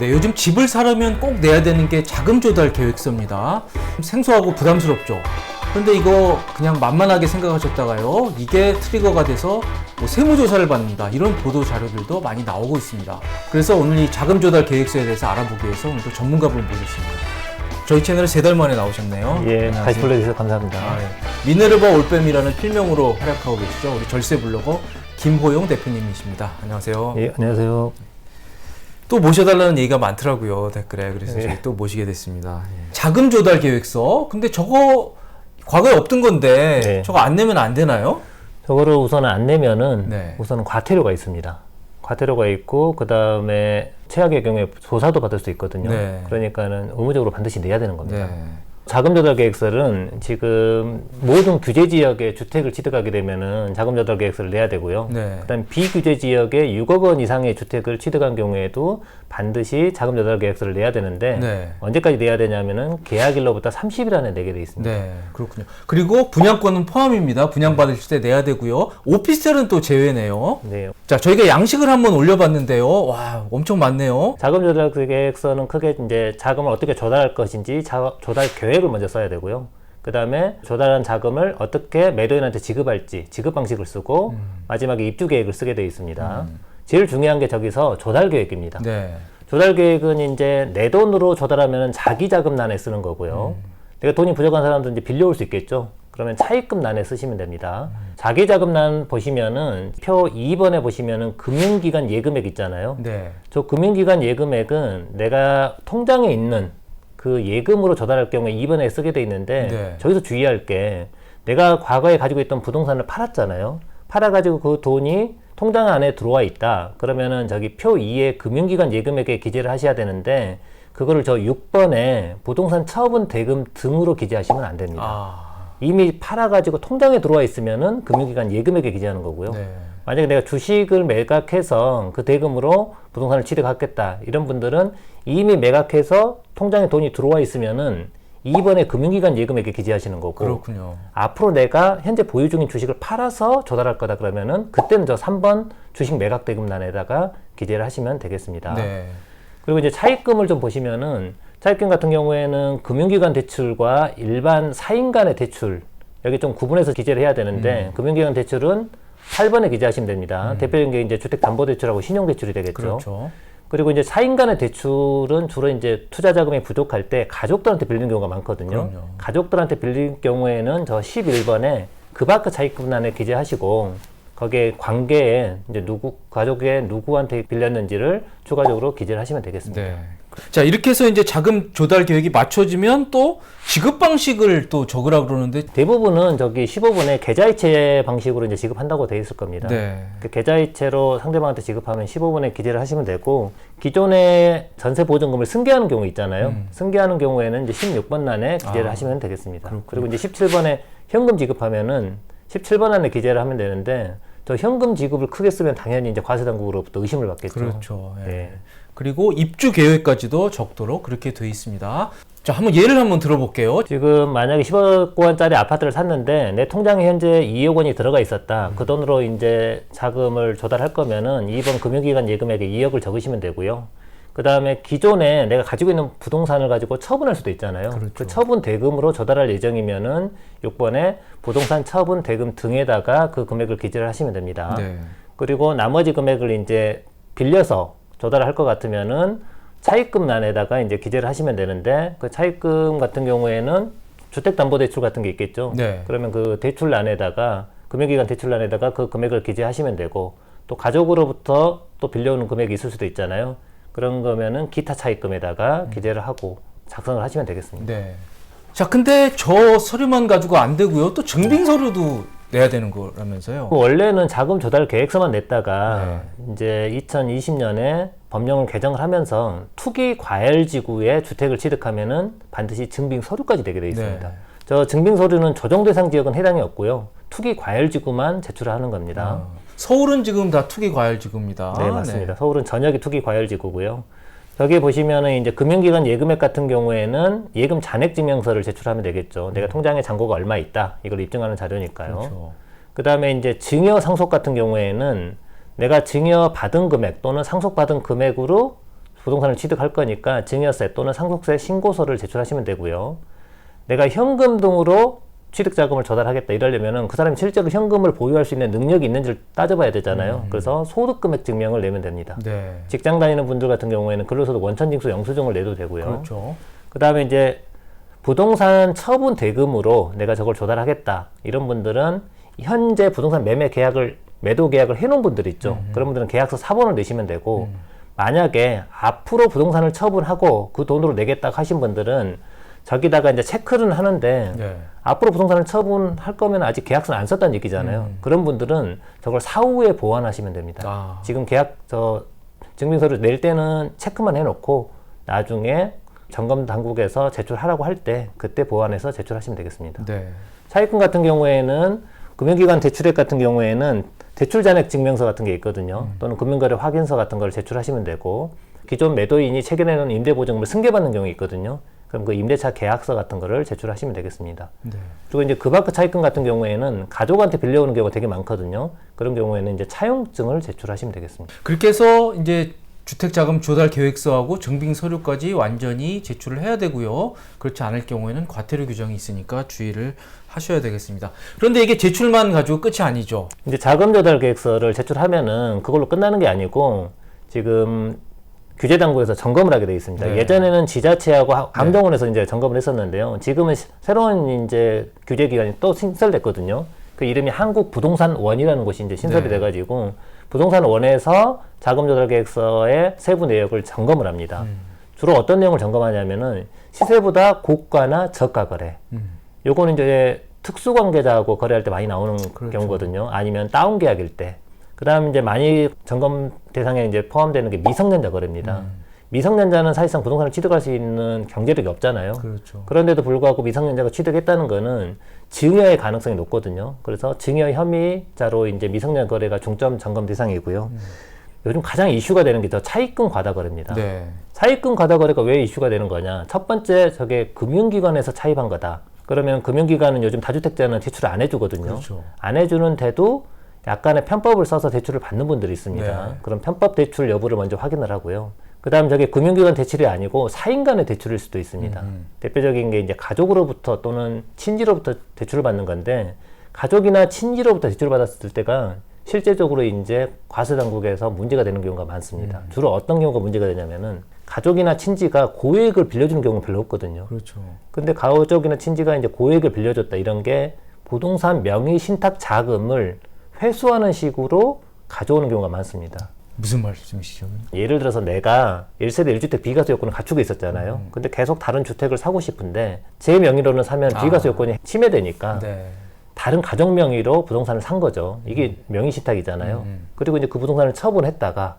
네, 요즘 집을 사려면 꼭 내야 되는 게 자금 조달 계획서입니다. 생소하고 부담스럽죠. 그런데 이거 그냥 만만하게 생각하셨다가요. 이게 트리거가 돼서 뭐 세무조사를 받는다. 이런 보도 자료들도 많이 나오고 있습니다. 그래서 오늘 이 자금 조달 계획서에 대해서 알아보기 위해서 오늘 또 전문가분을 모셨습니다. 저희 채널에 세 달 만에 나오셨네요. 예, 안녕하세요. 다시 불러주셔서 감사합니다. 아, 예. 미네르바 올빼미라는 필명으로 활약하고 계시죠. 우리 절세 블로거 김호용 대표님이십니다. 안녕하세요. 예, 안녕하세요. 또 모셔달라는 얘기가 많더라고요 댓글에 그래서 예. 저희 또 모시게 됐습니다. 예. 자금 조달 계획서 근데 저거 과거에 없던 건데 네. 저거 안 내면 안 되나요? 저거를 우선 안 내면은 네. 우선은 과태료가 있습니다. 과태료가 있고 그 다음에 최악의 경우에 조사도 받을 수 있거든요. 네. 그러니까는 의무적으로 반드시 내야 되는 겁니다. 네. 자금 조달 계획서는 지금 모든 규제 지역에 주택을 취득하게 되면은 자금 조달 계획서를 내야 되고요. 네. 그다음 비규제 지역에 6억 원 이상의 주택을 취득한 경우에도 반드시 자금 조달 계획서를 내야 되는데 네. 언제까지 내야 되냐면은 계약일로부터 30일 안에 내게 돼 있습니다. 네, 그렇군요. 그리고 분양권은 포함입니다. 분양 받으실 때 내야 되고요. 오피스텔은 또 제외네요. 네. 자, 저희가 양식을 한번 올려봤는데요. 와, 엄청 많네요. 자금 조달 계획서는 크게 이제 자금을 어떻게 조달할 것인지 자- 조달 계획 을 먼저 써야 되고요. 그 다음에 조달한 자금을 어떻게 매도인한테 지급할지 지급 방식을 쓰고 마지막에 입주 계획을 쓰게 되어 있습니다. 제일 중요한 게 저기서 조달 계획입니다. 네. 조달 계획은 이제 내 돈으로 조달하면 자기 자금난에 쓰는 거고요. 내가 돈이 부족한 사람도 이제 빌려올 수 있겠죠. 그러면 차입금난에 쓰시면 됩니다. 자기 자금난 보시면은 표 2번에 보시면은 금융기관 예금액 있잖아요. 네. 저 금융기관 예금액은 내가 통장에 있는 그 예금으로 조달할 경우에 2번에 쓰게 돼 있는데 네. 저기서 주의할 게 내가 과거에 가지고 있던 부동산을 팔았잖아요. 팔아가지고 그 돈이 통장 안에 들어와 있다. 그러면은 저기 표 2에 금융기관 예금액에 기재를 하셔야 되는데 그거를 저 6번에 부동산 처분 대금 등으로 기재하시면 안 됩니다. 아, 이미 팔아가지고 통장에 들어와 있으면은 금융기관 예금액에 기재하는 거고요. 네. 만약에 내가 주식을 매각해서 그 대금으로 부동산을 취득하겠다 이런 분들은 이미 매각해서 통장에 돈이 들어와 있으면은 2번에 금융기관 예금액에 기재하시는 거고 그렇군요. 앞으로 내가 현재 보유 중인 주식을 팔아서 조달할 거다 그러면은 그때는 저 3번 주식 매각 대금란에다가 기재를 하시면 되겠습니다. 네. 그리고 이제 차입금을 좀 보시면은 차입금 같은 경우에는 금융기관 대출과 일반 사인 간의 대출 여기 좀 구분해서 기재를 해야 되는데 금융기관 대출은 8번에 기재하시면 됩니다. 대표적인 게 이제 주택담보대출하고 신용대출이 되겠죠. 그렇죠. 그리고 이제 사인 간의 대출은 주로 이제 투자 자금이 부족할 때 가족들한테 빌리는 경우가 많거든요. 그럼요. 가족들한테 빌릴 경우에는 저 11번에 그 밖의 차입금란에 기재하시고 거기에 관계에 이제 누구 가족의 누구한테 빌렸는지를 추가적으로 기재를 하시면 되겠습니다. 네. 자, 이렇게 해서 이제 자금 조달 계획이 맞춰지면 또 지급 방식을 또 적으라 그러는데 대부분은 저기 15분에 계좌이체 방식으로 이제 지급한다고 돼 있을 겁니다. 네. 그 계좌이체로 상대방한테 지급하면 15분에 기재를 하시면 되고 기존의 전세 보증금을 승계하는 경우 있잖아요. 승계하는 경우에는 이제 16번 난에 기재를 음. 아, 하시면 되겠습니다. 그리고 이제 17번에 현금 지급하면은 17번 안에 기재를 하면 되는데 저 현금 지급을 크게 쓰면 당연히 이제 과세당국으로부터 의심을 받겠죠. 그렇죠. 예. 네. 그리고 입주 계획까지도 적도록 그렇게 돼 있습니다. 자, 한번 예를 한번 들어볼게요. 지금 만약에 10억 원짜리 아파트를 샀는데 내 통장에 현재 2억 원이 들어가 있었다. 그 돈으로 이제 자금을 조달할 거면은 이번 금융기관 예금액에 2억을 적으시면 되고요. 그 다음에 기존에 내가 가지고 있는 부동산을 가지고 처분할 수도 있잖아요. 그렇죠. 그 처분 대금으로 조달할 예정이면은 6번에 부동산 처분 대금 등에다가 그 금액을 기재를 하시면 됩니다. 네. 그리고 나머지 금액을 이제 빌려서 조달할 것 같으면은 차입금란에다가 이제 기재를 하시면 되는데 그 차입금 같은 경우에는 주택담보대출 같은 게 있겠죠. 네. 그러면 그 대출란에다가 금융기관 대출란에다가 그 금액을 기재하시면 되고 또 가족으로부터 또 빌려오는 금액이 있을 수도 있잖아요. 그런 거면은 기타 차입금에다가 기재를 하고 작성을 하시면 되겠습니다. 네. 자, 근데 저 서류만 가지고 안 되고요. 또 증빙 서류도 내야 되는 거라면서요. 원래는 자금 조달 계획서만 냈다가 이제 2020년에 법령을 개정을 하면서 투기 과열 지구에 주택을 취득하면은 반드시 증빙 서류까지 내게 되어 있습니다. 네. 저 증빙 서류는 조정 대상 지역은 해당이 없고요. 투기 과열 지구만 제출하는 겁니다. 어, 서울은 지금 다 투기 과열 지구입니다. 네, 맞습니다. 서울은 전역이 투기 과열 지구고요. 여기 보시면은 이제 금융기관 예금액 같은 경우에는 예금 잔액 증명서를 제출하면 되겠죠. 내가 통장에 잔고가 얼마 있다. 이걸 입증하는 자료니까요. 그렇죠. 그 다음에 이제 증여 상속 같은 경우에는 내가 증여 받은 금액 또는 상속받은 금액으로 부동산을 취득할 거니까 증여세 또는 상속세 신고서를 제출하시면 되고요. 내가 현금 등으로 취득 자금을 조달하겠다 이러려면은 그 사람이 실제로 현금을 보유할 수 있는 능력이 있는지를 따져봐야 되잖아요. 그래서 소득 금액 증명을 내면 됩니다. 네. 직장 다니는 분들 같은 경우에는 근로소득 원천징수 영수증을 내도 되고요. 그렇죠. 그 다음에 이제 부동산 처분 대금으로 내가 저걸 조달하겠다. 이런 분들은 현재 부동산 매매 계약을, 매도 계약을 해놓은 분들 있죠. 그런 분들은 계약서 사본을 내시면 되고, 만약에 앞으로 부동산을 처분하고 그 돈으로 내겠다고 하신 분들은 저기다가 이제 체크는 하는데, 네. 앞으로 부동산을 처분할 거면 아직 계약서는 안 썼다는 얘기잖아요. 그런 분들은 저걸 사후에 보완하시면 됩니다. 아. 지금 계약 저 증빙서를 낼 때는 체크만 해놓고 나중에 점검 당국에서 제출하라고 할 때 그때 보완해서 제출하시면 되겠습니다. 네. 차입금 같은 경우에는 금융기관 대출액 같은 경우에는 대출 잔액 증명서 같은 게 있거든요. 또는 금융거래 확인서 같은 걸 제출하시면 되고 기존 매도인이 최근에 놓은 임대보증금을 승계받는 경우 있거든요. 그럼 그 임대차 계약서 같은 거를 제출하시면 되겠습니다. 네. 그리고 이제 그 밖의 차입금 같은 경우에는 가족한테 빌려오는 경우가 되게 많거든요. 그런 경우에는 이제 차용증을 제출하시면 되겠습니다. 그렇게 해서 이제 주택자금 조달 계획서하고 증빙 서류까지 완전히 제출을 해야 되고요. 그렇지 않을 경우에는 과태료 규정이 있으니까 주의를 하셔야 되겠습니다. 그런데 이게 제출만 가지고 끝이 아니죠. 이제 자금 조달 계획서를 제출하면은 그걸로 끝나는 게 아니고 지금 규제 당국에서 점검을 하게 돼 있습니다. 네. 예전에는 지자체하고 하- 감정원에서 이제 점검을 했었는데요. 지금은 시- 새로운 이제 규제 기관이 또 신설됐거든요. 그 이름이 한국부동산원이라는 곳이 이제 신설이 네. 돼가지고 부동산원에서 자금 조달 계획서의 세부 내역을 점검을 합니다. 음. 주로 어떤 내용을 점검하냐면은 시세보다 고가나 저가 거래. 음. 요거는 이제 특수 관계자하고 거래할 때 많이 나오는 그렇죠. 경우거든요. 아니면 다운 계약일 때. 그다음 이제 많이 점검 대상에 이제 포함되는 게 미성년자 거래입니다. 음. 미성년자는 사실상 부동산을 취득할 수 있는 경제력이 없잖아요. 그렇죠. 그런데도 불구하고 미성년자가 취득했다는 거는 증여의 가능성이 높거든요. 그래서 증여 혐의자로 이제 미성년 거래가 중점 점검 대상이고요. 요즘 가장 이슈가 되는 게 저 차입금 과다 거래입니다. 네. 차입금 과다 거래가 왜 이슈가 되는 거냐? 첫 번째 저게 금융기관에서 차입한 거다. 그러면 금융기관은 요즘 다주택자는 대출을 안 해주거든요. 그렇죠. 안 해주는데도 약간의 편법을 써서 대출을 받는 분들이 있습니다. 네. 그럼 편법 대출 여부를 먼저 확인을 하고요. 그 다음 저게 금융기관 대출이 아니고 사인 간의 대출일 수도 있습니다. 음. 대표적인 게 이제 가족으로부터 또는 친지로부터 대출을 받는 건데 가족이나 친지로부터 대출을 받았을 때가 실제적으로 이제 과세 당국에서 문제가 되는 경우가 많습니다. 음. 주로 어떤 경우가 문제가 되냐면은 가족이나 친지가 고액을 빌려주는 경우는 별로 없거든요. 그렇죠. 근데 가족이나 친지가 이제 고액을 빌려줬다 이런 게 부동산 명의 신탁 자금을 회수하는 식으로 가져오는 경우가 많습니다. 무슨 말씀이시죠? 예를 들어서 내가 1세대 1주택 비과세 요건을 갖추고 있었잖아요. 근데 계속 다른 주택을 사고 싶은데 제 명의로는 사면 아. 비과세 요건이 침해되니까 네. 다른 가족 명의로 부동산을 산 거죠. 이게 명의 신탁이잖아요. 음. 그리고 이제 그 부동산을 처분했다가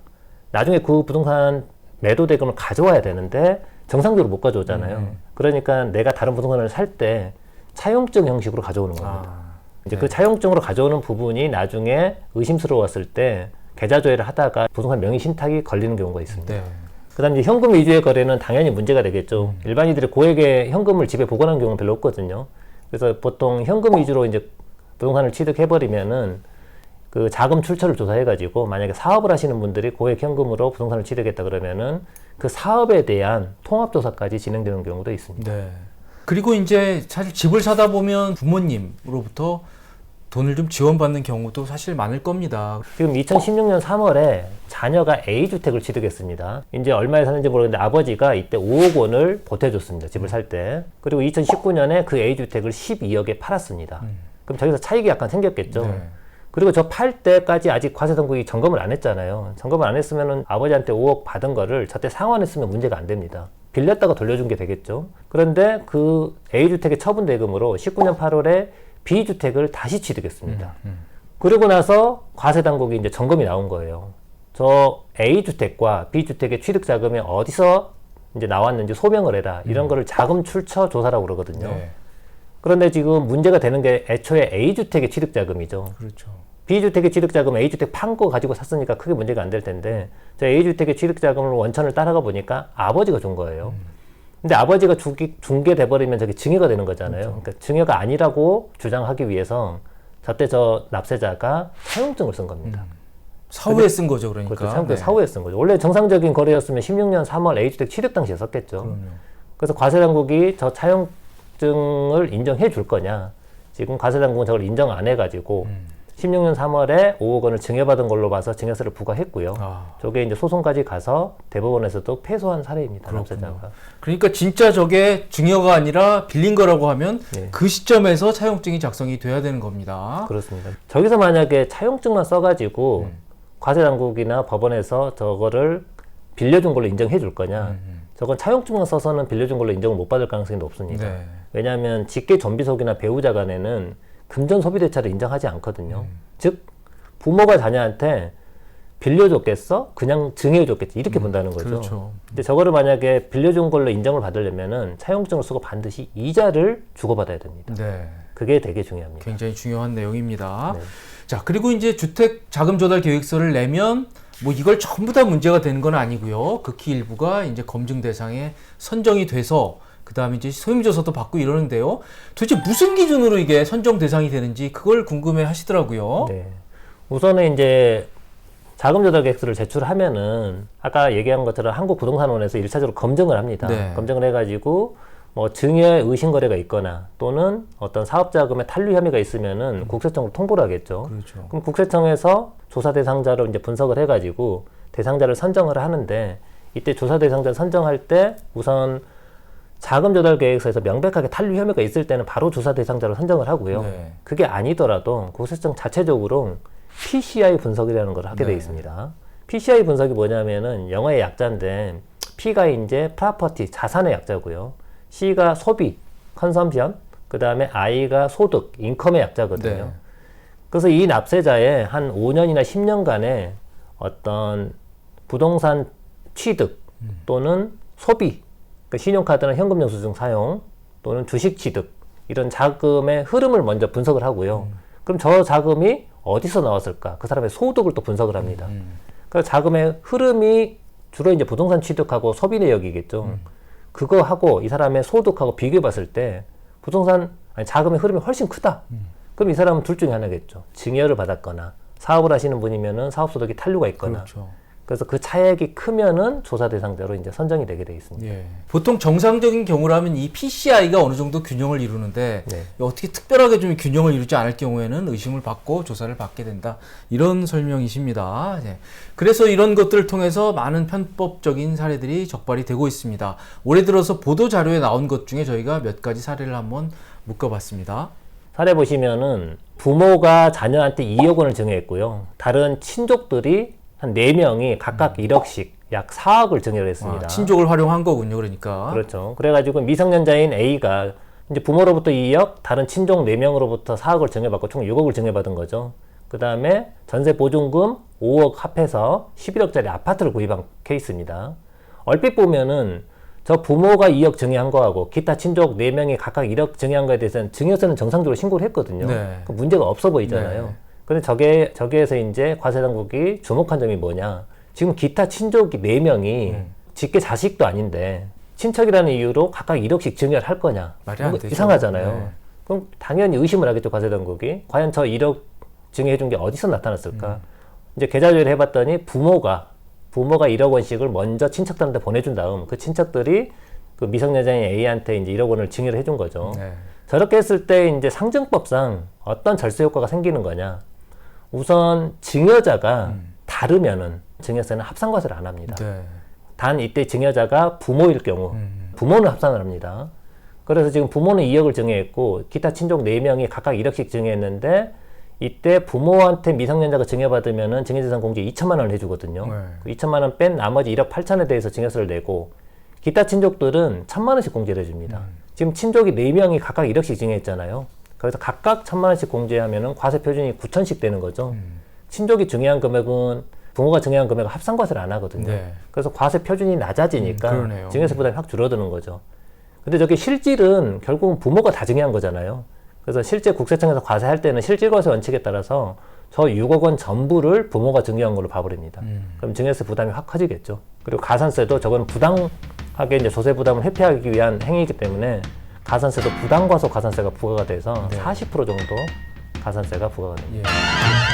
나중에 그 부동산 매도 대금을 가져와야 되는데 정상적으로 못 가져오잖아요. 음. 그러니까 내가 다른 부동산을 살 때 차용증 형식으로 가져오는 겁니다. 아. 이제 네. 그 차용증으로 가져오는 부분이 나중에 의심스러웠을 때 계좌 조회를 하다가 부동산 명의 신탁이 걸리는 경우가 있습니다. 네. 그다음 이제 현금 위주의 거래는 당연히 문제가 되겠죠. 일반인들이 고액의 현금을 집에 보관하는 경우는 별로 없거든요. 그래서 보통 현금 위주로 이제 부동산을 취득해버리면은 그 자금 출처를 조사해가지고 만약에 사업을 하시는 분들이 고액 현금으로 부동산을 취득했다 그러면은 그 사업에 대한 통합 조사까지 진행되는 경우도 있습니다. 네. 그리고 이제 사실 집을 사다 보면 부모님으로부터 돈을 좀 지원받는 경우도 사실 많을 겁니다. 지금 2016년 3월에 자녀가 A주택을 취득했습니다. 이제 얼마에 사는지 모르겠는데 아버지가 이때 5억 원을 보태줬습니다. 집을 살 때. 그리고 2019년에 그 A주택을 12억에 팔았습니다. 그럼 저기서 차익이 약간 생겼겠죠. 네. 그리고 저 팔 때까지 아직 과세당국이 점검을 안 했잖아요. 점검을 안 했으면은 아버지한테 5억 받은 거를 저때 상환했으면 문제가 안 됩니다. 빌렸다가 돌려준 게 되겠죠. 그런데 그 A주택의 처분 대금으로 19년 8월에 B주택을 다시 취득했습니다. 그리고 나서 과세 당국이 이제 점검이 나온 거예요. 저 A주택과 B주택의 취득 자금이 어디서 이제 나왔는지 소명을 해라. 이런 거를 자금 출처 조사라고 그러거든요. 네. 그런데 지금 문제가 되는 게 애초에 A주택의 취득 자금이죠. 그렇죠. B주택의 취득 자금 A주택 판 거 가지고 샀으니까 크게 문제가 안 될 텐데 저 A주택의 취득 자금을 원천을 따라가 보니까 아버지가 준 거예요. 근데 아버지가 주기, 중개 돼버리면 저게 증여가 되는 거잖아요. 그러니까 증여가 아니라고 주장하기 위해서 저때 저 납세자가 사용증을 쓴 겁니다. 사후에 쓴 거죠, 그러니까. 그렇죠. 사용자 네. 사후에 쓴 거죠. 원래 정상적인 거래였으면 16년 3월 A주택 취득 당시에 썼겠죠. 그럼요. 그래서 과세당국이 저 차용증을 인정해 줄 거냐. 지금 과세당국은 저걸 인정 안 해가지고 음. 16년 3월에 5억 원을 증여받은 걸로 봐서 증여세를 부과했고요. 아, 저게 이제 소송까지 가서 대법원에서도 패소한 사례입니다. 납세자가. 그러니까 진짜 저게 증여가 아니라 빌린 거라고 하면 네. 그 시점에서 차용증이 작성이 돼야 되는 겁니다. 그렇습니다. 저기서 만약에 차용증만 써가지고 음. 과세당국이나 법원에서 저거를 빌려준 걸로 인정해 줄 거냐. 음, 저건 차용증만 써서는 빌려준 걸로 인정을 못 받을 가능성이 높습니다. 네. 왜냐하면 직계 전비속이나 배우자 간에는 금전 소비 대차를 인정하지 않거든요. 음. 즉 부모가 자녀한테 빌려줬겠어? 그냥 증여해줬겠지 이렇게 본다는 거죠. 그렇죠. 근데 저거를 만약에 빌려준 걸로 인정을 받으려면은 차용증을 쓰고 반드시 이자를 주고받아야 됩니다. 네. 그게 되게 중요합니다. 굉장히 중요한 내용입니다. 네. 자, 그리고 이제 주택 자금 조달 계획서를 내면 뭐 이걸 전부 다 문제가 되는 건 아니고요. 극히 일부가 이제 검증 대상에 선정이 돼서 그 다음에 이제 소임조사도 받고 이러는데요. 도대체 무슨 기준으로 이게 선정 대상이 되는지 그걸 궁금해 하시더라고요. 네. 우선은 이제 자금 조달 계획서를 제출하면은 아까 얘기한 것처럼 한국부동산원에서 일차적으로 검증을 합니다. 네. 검증을 해가지고 뭐 증여의 의심 거래가 있거나 또는 어떤 사업 자금의 탄류 혐의가 있으면은 국세청으로 통보를 하겠죠. 그렇죠. 그럼 국세청에서 조사 대상자로 이제 분석을 해가지고 대상자를 선정을 하는데 이때 조사 대상자 선정할 때 우선 자금 조달 계획서에서 명백하게 탄류 혐의가 있을 때는 바로 조사 대상자로 선정을 하고요. 네. 그게 아니더라도 국세청 자체적으로 PCI 분석이라는 걸 하게 네. 돼 있습니다. PCI 분석이 뭐냐면은 영어의 약자인데 P가 이제 프라퍼티 자산의 약자고요. C가 소비 컨섬션 그다음에 I가 소득 인컴의 약자거든요. 네. 그래서 이 납세자의 한 5년이나 10년간의 어떤 부동산 취득 또는 소비, 그 신용카드나 현금 영수증 사용 또는 주식 취득 이런 자금의 흐름을 먼저 분석을 하고요. 그럼 저 자금이 어디서 나왔을까? 그 사람의 소득을 또 분석을 합니다. 그래서 자금의 흐름이 주로 이제 부동산 취득하고 소비 내역이겠죠. 그거 하고 이 사람의 소득하고 비교해 봤을 때 부동산 아니 자금의 흐름이 훨씬 크다. 그럼 이 사람은 둘 중에 하나겠죠. 증여를 받았거나 사업을 하시는 분이면은 사업 소득이 탄류가 있거나 그렇죠. 그래서 그 차액이 크면은 조사 대상자로 이제 선정이 되게 돼 있습니다. 예. 보통 정상적인 경우라면 이 PCI가 어느 정도 균형을 이루는데 네. 어떻게 특별하게 좀 균형을 이루지 않을 경우에는 의심을 받고 조사를 받게 된다. 이런 설명이십니다. 예. 그래서 이런 것들을 통해서 많은 편법적인 사례들이 적발이 되고 있습니다. 올해 들어서 보도 자료에 나온 것 중에 저희가 몇 가지 사례를 한번 묶어봤습니다. 사례 보시면은 부모가 자녀한테 2억 원을 증여했고요. 다른 친족들이 한 4명이 각각 1억씩 약 4억을 증여를 했습니다. 아, 친족을 활용한 거군요. 그러니까. 그렇죠. 그래가지고 미성년자인 A가 이제 부모로부터 2억, 다른 친족 4명으로부터 4억을 증여받고 총 6억을 증여받은 거죠. 그 다음에 전세 보증금 5억 합해서 11억짜리 아파트를 구입한 케이스입니다. 얼핏 보면은 저 부모가 2억 증여한 거하고 기타 친족 4명이 각각 1억 증여한 거에 대해서는 증여세는 정상적으로 신고를 했거든요. 네. 그 문제가 없어 보이잖아요. 네. 근데 저게, 저기에서 이제 과세당국이 주목한 점이 뭐냐. 지금 기타 친족이 4명이 음. 직계 자식도 아닌데 친척이라는 이유로 각각 1억씩 증여를 할 거냐. 말이 안 되죠. 이상하잖아요. 네. 그럼 당연히 의심을 하겠죠, 과세당국이. 과연 저 1억 증여해준 게 어디서 나타났을까? 음. 이제 계좌조회를 해봤더니 부모가, 부모가 1억 원씩을 먼저 친척들한테 보내준 다음 그 친척들이 그 미성년자인 A한테 이제 1억 원을 증여를 해준 거죠. 네. 저렇게 했을 때 이제 상증법상 어떤 절세 효과가 생기는 거냐? 우선 증여자가 다르면은 증여세는 합산과세를 안 합니다. 네. 단 이때 증여자가 부모일 경우 음. 부모는 합산을 합니다. 그래서 지금 부모는 2억을 증여했고 기타 친족 4명이 각각 1억씩 증여했는데 이때 부모한테 미성년자가 증여받으면은 증여재산 공제 2천만 원을 해주거든요. 네. 그 2천만 원 뺀 나머지 1억 8천에 대해서 증여세를 내고 기타 친족들은 1천만 원씩 공제를 해줍니다. 지금 친족이 4명이 각각 1억씩 증여했잖아요. 그래서 각각 1천만 원씩 공제하면은 과세 표준이 9천씩 되는 거죠. 친족이 증여한 금액은 부모가 증여한 금액을 합산 과세를 안 하거든요. 네. 그래서 과세 표준이 낮아지니까 음. 증여세 부담이 확 줄어드는 거죠. 근데 저게 실질은 결국은 부모가 다 증여한 거잖아요. 그래서 실제 국세청에서 과세할 때는 실질과세 원칙에 따라서 저 6억 원 전부를 부모가 증여한 걸로 봐버립니다. 음. 그럼 증여세 부담이 확 커지겠죠. 그리고 가산세도 저건 부당하게 이제 조세 부담을 회피하기 위한 행위이기 때문에 가산세도 부당과소 가산세가 부과가 돼서 네. 40% 정도 가산세가 부과가 됩니다. 예.